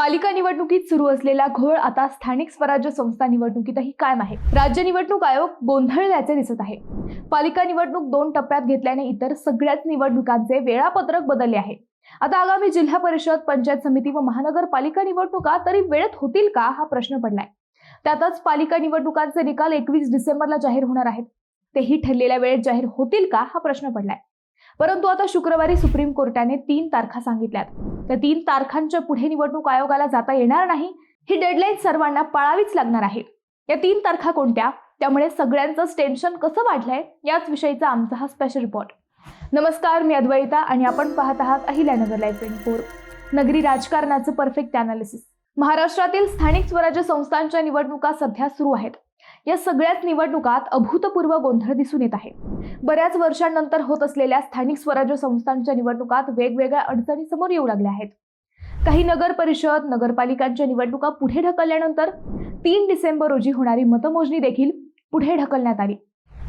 पालिका निवडणुकीत सुरू असलेला घोळ आता स्थानिक स्वराज्य संस्था निवडणुकीतही कायम आहे. राज्य निवडणूक आयोग गोंधळल्याचे दिसत आहे. पालिका निवडणूक दोन टप्प्यात घेतल्याने इतर सगळ्याच निवडणुकांचे वेळापत्रक बदलले आहे. आता आगामी जिल्हा परिषद पंचायत समिती व महानगरपालिका निवडणुका तरी वेळेत होतील का हा प्रश्न पडलाय. त्यातच पालिका निवडणुकांचे निकाल एकवीस डिसेंबरला जाहीर होणार आहेत. तेही ठरलेल्या वेळेत जाहीर होतील का हा प्रश्न पडलाय. परंतु आता शुक्रवारी सुप्रीम कोर्टाने तीन तारखा सांगितल्यात. त्या तीन तारखांच्या पुढे निवडणूक आयोगाला जाता येणार नाही ही डेडलाईन सर्वांना पाळावीच लागणार आहे. या तीन तारखा कोणत्या? त्यामुळे सगळ्यांचंच टेन्शन कसं वाढलंय? याच विषयीचा आमचा हा स्पेशल रिपोर्ट नमस्कार मी अद्वैता आणि आपण पाहत आहात अहिल्यानगर लाईफ ट्वेंटी फोर नगरी राजकारणाचं परफेक्ट अनालिसिस महाराष्ट्रातील स्थानिक स्वराज्य संस्थांच्या निवडणुका सध्या सुरू आहेत. या सगळ्याच निवडणुकात अभूतपूर्व गोंधळ दिसून येत आहे. बऱ्याच वर्षांनंतर होत असलेल्या स्थानिक स्वराज्य संस्थांच्या निवडणुकात वेगवेगळ्या अडचणी समोर येऊ लागल्या आहेत. काही नगर परिषद नगरपालिकांच्या निवडणुका पुढे ढकलल्यानंतर तीन डिसेंबर रोजी होणारी मतमोजणी देखील पुढे ढकलण्यात आली.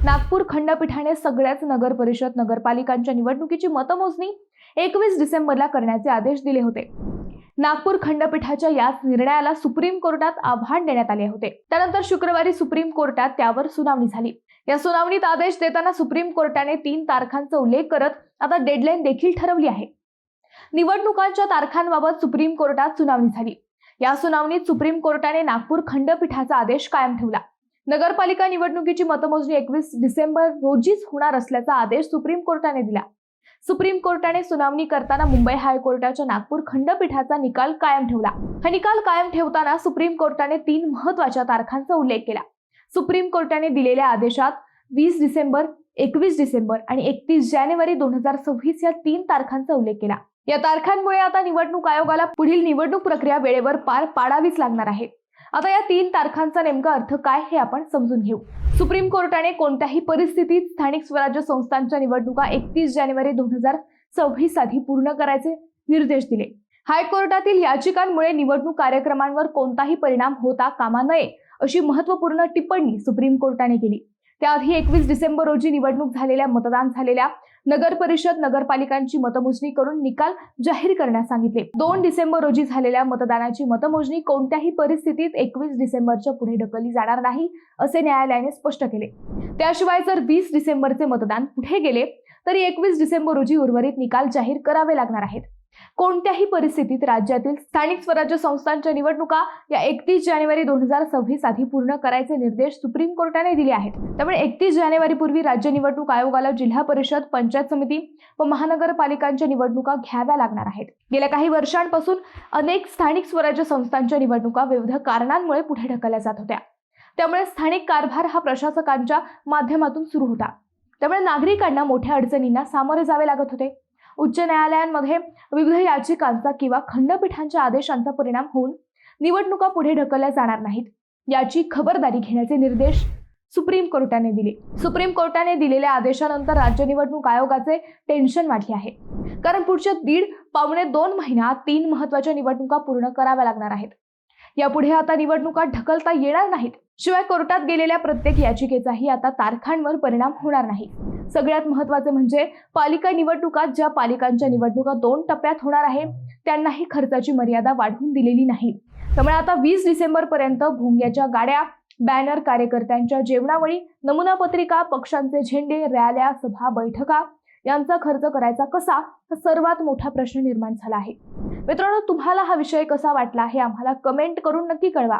नागपूर खंडपीठाने सगळ्याच नगर परिषद नगरपालिकांच्या निवडणुकीची मतमोजणी एकवीस डिसेंबरला करण्याचे आदेश दिले होते. नागपूर खंडपीठाच्या याच निर्णयाला सुप्रीम कोर्टात आव्हान देण्यात आले होते. त्यानंतर शुक्रवारी सुप्रीम कोर्टात त्यावर सुनावणी झाली. या सुनावणीत आदेश देताना सुप्रीम कोर्टाने तीन तारखांचा उल्लेख करत आता डेडलाईन देखील ठरवली आहे. निवडणुकांच्या तारखांबाबत सुप्रीम कोर्टात सुनावणी झाली. या सुनावणीत सुप्रीम कोर्टाने नागपूर खंडपीठाचा आदेश कायम ठेवला. नगरपालिका निवडणुकीची मतमोजणी एकवीस डिसेंबर रोजीच होणार असल्याचा आदेश सुप्रीम कोर्टाने दिला. सुप्रीम कोर्टाने सुनावणी करताना मुंबई हायकोर्टाच्या नागपूर खंडपीठाचा निकाल कायम ठेवला. हा निकाल कायम ठेवताना सुप्रीम कोर्टाने तीन महत्त्वाच्या तारखांचा उल्लेख केला. सुप्रीम कोर्टाने दिलेल्या आदेशात वीस डिसेंबर एकवीस डिसेंबर आणि एकतीस जानेवारी दोन हजार सव्वीस या तीन तारखांचा उल्लेख केला. या तारखांमुळे आता निवडणूक आयोगाला पुढील निवडणूक प्रक्रिया वेळेवर पार पाडावीच लागणार आहे. आता या तीन तारखांचा नेमका अर्थ काय हे आपण समजून घेऊ. सुप्रीम कोर्टाने कोणत्याही परिस्थितीत स्थानिक स्वराज्य संस्थांच्या निवडणुका एकतीस जानेवारी दोन हजार सव्वीससाठी पूर्ण करायचे निर्देश दिले. हायकोर्टातील याचिकांमुळे निवडणूक कार्यक्रमांवर कोणताही परिणाम होता कामा नये अशी महत्त्वपूर्ण टिप्पणी सुप्रीम कोर्टाने केली. त्याआधी एकवीस डिसेंबर रोजी निवडणूक झालेल्या मतदान झालेल्या नगर परिषद नगरपालिकांची मतमोजणी करून निकाल जाहीर करण्यास सांगितले. दोन डिसेंबर रोजी झालेल्या मतदानाची मतमोजणी कोणत्याही परिस्थितीत एकवीस डिसेंबरच्या पुढे ढकलली जाणार नाही असे न्यायालयाने स्पष्ट केले. त्याशिवाय जर वीस डिसेंबरचे मतदान पुढे गेले तरी एकवीस डिसेंबर रोजी उर्वरित निकाल जाहीर करावे लागणार आहेत. कोणत्याही परिस्थितीत राज्यातील स्थानिक स्वराज्य संस्थांच्या निवडणुका या एकतीस जानेवारी दोन हजार सव्वीस आधी पूर्ण करायचे निर्देश सुप्रीम कोर्टाने दिले आहेत. त्यामुळे एकतीस जानेवारी पूर्वी राज्य निवडणूक आयोगाला जिल्हा परिषद पंचायत समिती व महानगरपालिकांच्या निवडणुका घ्याव्या लागणार आहेत. गेल्या काही वर्षांपासून अनेक स्थानिक स्वराज्य संस्थांच्या निवडणुका विविध कारणांमुळे पुढे ढकलल्या जात होत्या. त्यामुळे स्थानिक कारभार हा प्रशासकांच्या माध्यमातून सुरू होता. त्यामुळे नागरिकांना मोठ्या अडचणींना सामोरे जावे लागत होते. उच्च न्यायालयांमध्ये विविध याचिकांचा किंवा खंडपीठांच्या आदेशांचा परिणाम होऊन निवडणुका पुढे ढकलल्या जाणार नाहीत. याची खबरदारी घेण्याचे निर्देश सुप्रीम कोर्टाने दिले. सुप्रीम कोर्टाने दिलेल्या आदेशानंतर राज्य निवडणूक आयोगाचे टेन्शन वाढले आहे. कारण पुढच्या दीड पावणे दोन महिन्यात तीन महत्त्वाच्या निवडणुका पूर्ण कराव्या लागणार आहेत. यापुढे आता निवडणुका ढकलता येणार नाहीत. शिवाय कोर्टात गेलेल्या प्रत्येक याचिकेचाही आता तारखांवर परिणाम होणार नाही. सगळ्यात महत्त्वाचे म्हणजे पालिका निवडणुकात ज्या पालिकांच्या निवडणुका दोन टप्प्यात होणार आहे त्यांनाही खर्चाची मर्यादा वाढवून दिलेली नाही. त्यामुळे आता वीस डिसेंबर पर्यंत भोंग्याच्या गाड्या बॅनर कार्यकर्त्यांच्या जेवणावळी नमुना पत्रिका पक्षांचे झेंडे रॅल्या सभा बैठका यांचा खर्च करायचा कसा हा सर्वात मोठा प्रश्न निर्माण झाला आहे. मित्रांनो तुम्हाला हा विषय कसा वाटला हे आम्हाला कमेंट करून नक्की कळवा.